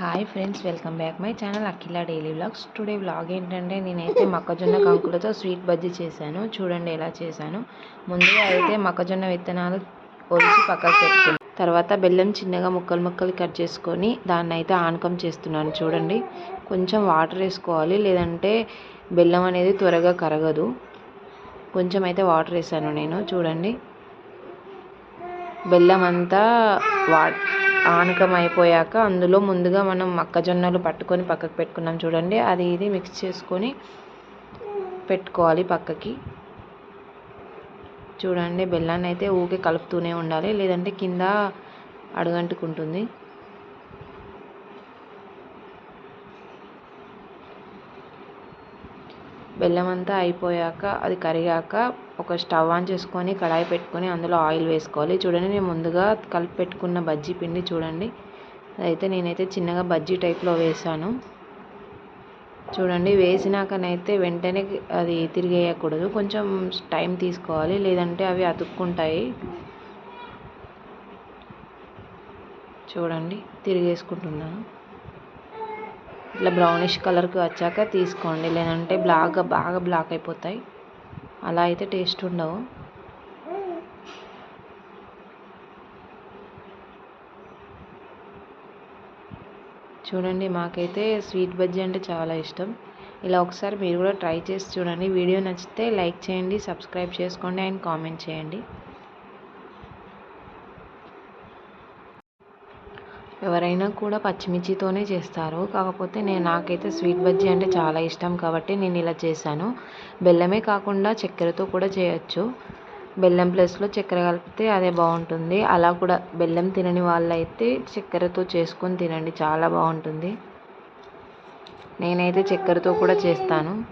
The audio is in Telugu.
Hi friends welcome back my channel Akhila daily vlogs today vlog ఏంటంటే నేనైతే మొక్కజొన్న కంకులతో స్వీట్ బజ్జీ చేశాను. చూడండి ఎలా చేశాను. ముందుగా అయితే మొక్కజొన్న విత్తనాలు ఒలిచి పక్కకు పెట్టుకున్నాను తర్వాత బెల్లం చిన్నగా ముక్కలు ముక్కలు కట్ చేసుకొని దాన్ని అయితే ఆనకం చేస్తున్నాను. చూడండి కొంచెం వాటర్ వేసుకోవాలి. లేదంటే బెల్లం అనేది త్వరగా కరగదు. కొంచెం అయితే వాటర్ వేసాను నేను. చూడండి బెల్లం అంతా వా ఆనకం అయిపోయాక అందులో ముందుగా మనం మొక్కజొన్నలు పట్టుకొని పక్కకు పెట్టుకున్నాం చూడండి. అది ఇది మిక్స్ చేసుకొని పెట్టుకోవాలి పక్కకి. చూడండి బెల్లాన్ని అయితే ఊకే కలుపుతూనే ఉండాలి. లేదంటే కింద అడుగంటుకుంటుంది. బెల్లం అంతా అయిపోయాక అది కరిగాక ఒక స్టవ్ ఆన్ చేసుకొని కడాయి పెట్టుకొని అందులో ఆయిల్ వేసుకోవాలి. చూడండి నేను ముందుగా కలిపి పెట్టుకున్న బజ్జీ పిండి చూడండి. అయితే నేనైతే చిన్నగా బజ్జీ టైప్లో వేసాను చూడండి వేసినాకనైతే వెంటనే అది తిరిగేయకూడదు. కొంచెం టైం తీసుకోవాలి లేదంటే అవి అతుక్కుంటాయి. చూడండి తిరిగేసుకుంటున్నాను. ఇట్లా బ్రౌనిష్ కలర్కి వచ్చాక తీసుకోండి. లేదంటే బ్లాక్గా బాగా బ్లాక్ అయిపోతాయి. అలా అయితే టేస్ట్ ఉండవు. చూడండి మాకైతే స్వీట్ బజ్జీ అంటే చాలా ఇష్టం. ఇలా ఒకసారి మీరు కూడా ట్రై చేసి చూడండి. వీడియో నచ్చితే లైక్ చేయండి సబ్స్క్రైబ్ చేసుకోండి అండ్ కామెంట్ చేయండి. ఎవరైనా కూడా పచ్చిమిర్చితోనే చేస్తారు. కాకపోతే నేను నాకైతే స్వీట్ బజ్జీ అంటే చాలా ఇష్టం కాబట్టి నేను ఇలా చేశాను. బెల్లమే కాకుండా చక్కెరతో కూడా చేయొచ్చు. బెల్లం ప్లస్లో చక్కెర కలిపితే అదే బాగుంటుంది. అలా కూడా బెల్లం తినని వాళ్ళైతే చక్కెరతో చేసుకొని తినండి. చాలా బాగుంటుంది. నేనైతే చక్కెరతో కూడా చేస్తాను.